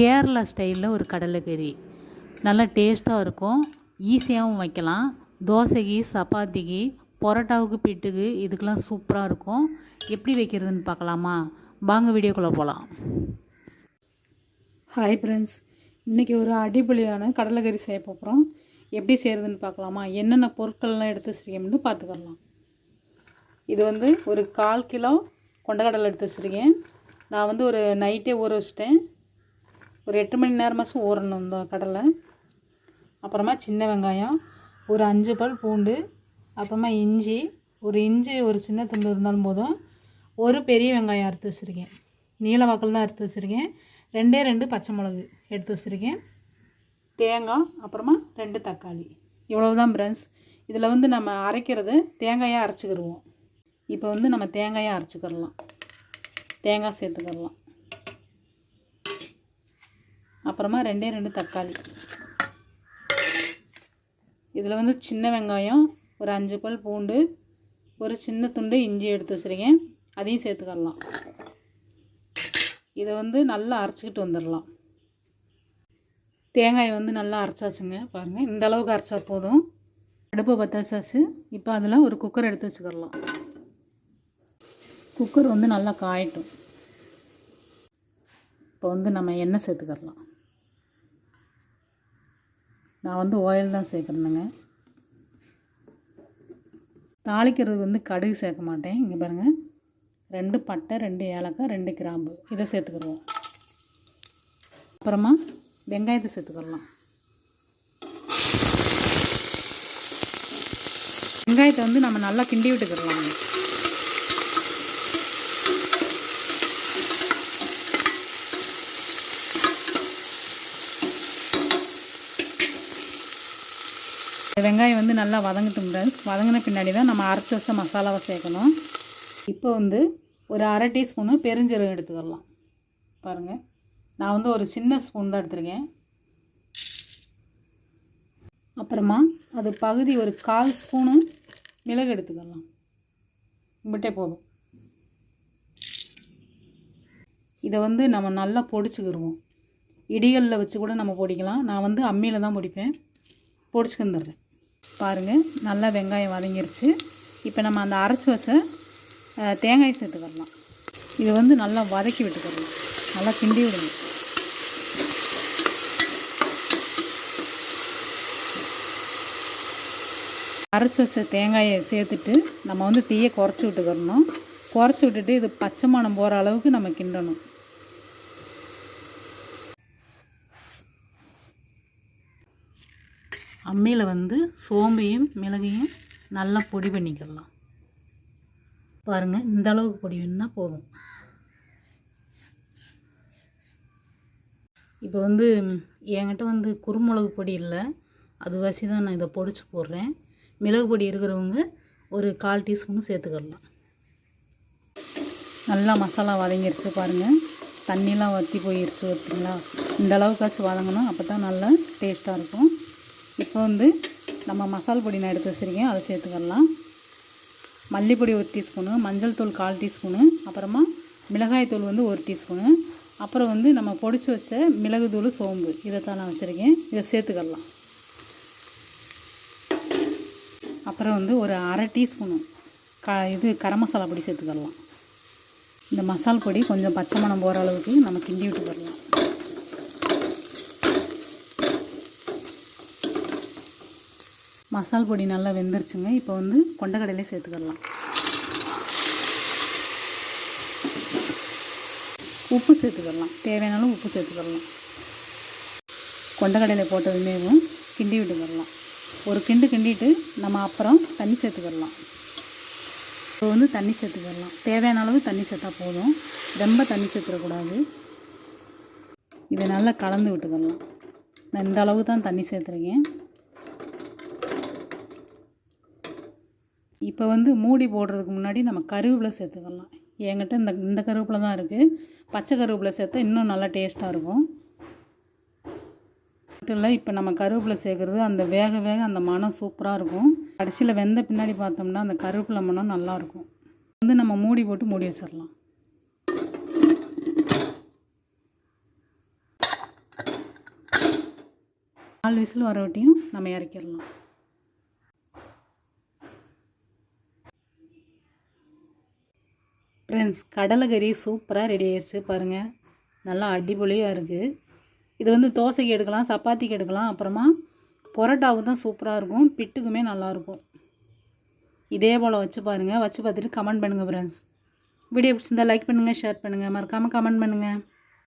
கேரளா ஸ்டைலில் ஒரு கடலைக்கறி. நல்லா டேஸ்ட்டாக இருக்கும். ஈஸியாகவும் வைக்கலாம். தோசைக்கு சப்பாத்திக்கு பரோட்டாவுக்கு பிட்டுக்கு இதுக்கெலாம் சூப்பராக இருக்கும். எப்படி வைக்கிறதுன்னு பார்க்கலாமா? வாங்க வீடியோக்குள்ளே போகலாம். ஹாய் ஃப்ரெண்ட்ஸ் இன்றைக்கி ஒரு அடிப்பொலியான கடலைக்கறி செய்ய போகிறோம். எப்படி செய்கிறதுன்னு பார்க்கலாமா? என்னென்ன பொருட்கள்லாம் எடுத்து வச்சுருக்கேன்னு பார்த்துக்கலாம். இது வந்து ஒரு கால் கிலோ கொண்டக்கடலை எடுத்து வச்சுருக்கேன். நான் வந்து ஒரு நைட்டே ஊற வச்சிட்டேன். ஒரு எட்டு மணி நேரமாச்சும் ஊறணும் இந்த கடலை. அப்புறமா சின்ன வெங்காயம் ஒரு அஞ்சு பல் பூண்டு அப்புறமா இஞ்சி ஒரு இஞ்சி ஒரு சின்ன துண்டு இருந்தாலும் போதும். ஒரு பெரிய வெங்காயம் அறுத்து வச்சுருக்கேன். நீல வாக்கில் தான் அறுத்து வச்சுருக்கேன். ரெண்டே ரெண்டு பச்சை மிளகு எடுத்து வச்சுருக்கேன். தேங்காய் அப்புறமா ரெண்டு தக்காளி. இவ்வளவு தான் ஃப்ரெண்ட்ஸ் இதில் வந்து நம்ம அரைக்கிறது தேங்காயாக அரைச்சிக்கிடுவோம் இப்போ வந்து நம்ம தேங்காயாக அரைச்சிக்கிடலாம் தேங்காய் சேர்த்துக்கிடலாம் அப்புறமா ரெண்டே ரெண்டு தக்காளி. இதில் வந்து சின்ன வெங்காயம் ஒரு அஞ்சு பல் பூண்டு ஒரு சின்ன துண்டு இஞ்சி எடுத்து வச்சுருக்கேன். அதையும் சேர்த்துக்கலாம் இதை வந்து நல்லா அரைச்சிக்கிட்டு வந்துடலாம் தேங்காயை வந்து நல்லா அரைச்சாச்சுங்க பாருங்கள் இந்த அளவுக்கு அரைச்சா போதும். அடுப்பை பற்ற வச்சாச்சு இப்போ அதில் ஒரு குக்கர் எடுத்து வச்சுக்கிடலாம் குக்கர் வந்து நல்லா காயட்டும். இப்போ வந்து நம்ம எண்ணெய் சேர்த்துக்கிடலாம் நான் வந்து ஆயில் தான் சேர்க்குறேனுங்க. தாளிக்கிறதுக்கு வந்து கடுகு சேர்க்க மாட்டேன். இங்கே பாருங்கள் ரெண்டு பட்டை ரெண்டு ஏலக்காய் ரெண்டு கிராம்பு. இதை சேர்த்துக்கிடுவோம் அப்புறமா வெங்காயத்தை சேர்த்துக்கிடலாம் வெங்காயத்தை வந்து நம்ம நல்லா கிண்டி விட்டுக்கிடலாம் வெங்காயம் வந்து நல்லா வதங்கட்டும் ஃப்ரெண்ட்ஸ் வதங்கின பின்னாடி தான் நம்ம அரைச்சி வச்ச மசாலாவை சேர்க்கணும். இப்போ வந்து ஒரு அரை டீஸ்பூனு பெருஞ்சீரகம் எடுத்துக்கலாம். பாருங்கள் நான் வந்து ஒரு சின்ன ஸ்பூன் தான் எடுத்துருக்கேன். அப்புறமா அது பகுதி ஒரு கால் ஸ்பூனு மிளகு எடுத்துக்கலாம். இம்பிட்டே போதும். இதை வந்து நம்ம நல்லா பொடிச்சுக்கிடுவோம் இடிகளில் வச்சு கூட நம்ம பொடிக்கலாம். நான் வந்து அம்மியில் தான் பொடிப்பேன். பொடிச்சுக்கிந்துடுறேன். பாருங்கள் நல்லா வெங்காயம் வதங்கிருச்சு. இப்போ நம்ம அந்த அரைச்சி வச்ச தேங்காய் சேர்த்து வரலாம். இது வந்து நல்லா வதக்கி விட்டுக்கலாம் நல்லா கிண்டி விடுங்க. அரைச்சி வச்ச தேங்காயை சேர்த்துட்டு நம்ம வந்து தீயை குறைச்சி விட்டுக்கிறணும் குறைச்சி விட்டுட்டு இது பச்சை மணம் போகிற அளவுக்கு நம்ம கிண்டணும். அம்மியில் வந்து சோம்பையும் மிளகையும் நல்லா பொடி பண்ணிக்கிடலாம் பாருங்கள் இந்த அளவுக்கு பொடி வேணுன்னா போதும். இப்போ வந்து என்கிட்ட வந்து குறுமிளகு பொடி இல்லை. அது வச்சு தான் நான் இதை பொடிச்சு போடுறேன். மிளகு பொடி இருக்கிறவங்க ஒரு கால் டீஸ்பூன் சேர்த்துக்கிடலாம் நல்லா மசாலா வதங்கிருச்சு பாருங்கள் தண்ணிலாம் வற்றி போயிருச்சு பார்த்தீங்களா? இந்த அளவுக்காச்சும் வதங்கணும் அப்போ தான் நல்லா டேஸ்ட்டாக இருக்கும். இப்போ வந்து நம்ம மசால் பொடி நான் எடுத்து வச்சுருக்கேன். அதை சேர்த்துக்கலாம் மல்லிப்பொடி ஒரு டீஸ்பூனு மஞ்சள் தூள் கால் டீஸ்பூனு அப்புறமா மிளகாய் தூள் வந்து ஒரு டீஸ்பூனு அப்புறம் வந்து நம்ம பொடிச்சு வச்ச மிளகு தூள் சோம்பு இதை தான் நான் வச்சுருக்கேன். இதை சேர்த்துக்கலாம் அப்புறம் வந்து ஒரு அரை டீஸ்பூனு க இது கரம் மசாலா பொடி சேர்த்துக்கலாம் இந்த மசால் பொடி கொஞ்சம் பச்சை மணம் போகிற அளவுக்கு நம்ம கிண்டி விட்டுக்கலாம் மசால் பொடி நல்லா வெந்துருச்சுங்க. இப்போ வந்து கொண்டக்கடலையே சேர்த்துக்கலாம். உப்பு சேர்த்துக்கலாம். தேவையானாலும் உப்பு சேர்த்துக்கலாம். கொண்டக்கடலை போட்டதுமேவும் கிண்டி விட்டுக்கிடலாம் ஒரு கிண்டு கிண்டிட்டு நம்ம அப்புறம் தண்ணி சேர்த்துக்கலாம். இப்போ வந்து தண்ணி சேர்த்துக்கிடலாம் தேவையான அளவு தண்ணி சேர்த்தா போதும். ரொம்ப தண்ணி சேர்த்துடக்கூடாது இதை நல்லா கலந்து விட்டுக்கலாம். நான் இந்த அளவு தான் தண்ணி சேர்த்துருக்கேன். இப்போ வந்து மூடி போடுறதுக்கு முன்னாடி நம்ம கருவேப்பிலை சேர்த்துக்கலாம். என்கிட்ட இந்த இந்த கருவேப்பிலை தான் இருக்குது பச்சை கருவேப்பிலை சேர்த்தா இன்னும் நல்லா டேஸ்ட்டாக இருக்கும். மட்டும் இல்லை இப்போ நம்ம கருவேப்பிலை சேர்க்குறது அந்த வேக வேக அந்த மனம் சூப்பராக இருக்கும். கடைசியில் வெந்த பின்னாடி பார்த்தோம்னா அந்த கருவேப்பிலை மனம் நல்லாயிருக்கும் வந்து நம்ம மூடி போட்டு மூடி வச்சிடலாம். நாலு விசில் வரவட்டியும் நம்ம இறக்கிடலாம். ஃப்ரெண்ட்ஸ் கடலைக்கறி சூப்பராக ரெடி ஆயிடுச்சு பாருங்கள் நல்லா அடிபொலியாக இருக்குது இது வந்து தோசைக்கு எடுக்கலாம் சப்பாத்திக்கு எடுக்கலாம் அப்புறமா பொரோட்டாவுக்கு தான் சூப்பராக இருக்கும். பிட்டுக்குமே நல்லாயிருக்கும் இதே போல் வச்சு பாருங்கள் வச்சு பார்த்துட்டு கமெண்ட் பண்ணுங்கள் ஃப்ரெண்ட்ஸ் வீடியோ பிடிச்சிருந்தால் லைக் பண்ணுங்கள் ஷேர் பண்ணுங்கள் மறக்காமல் கமெண்ட் பண்ணுங்கள்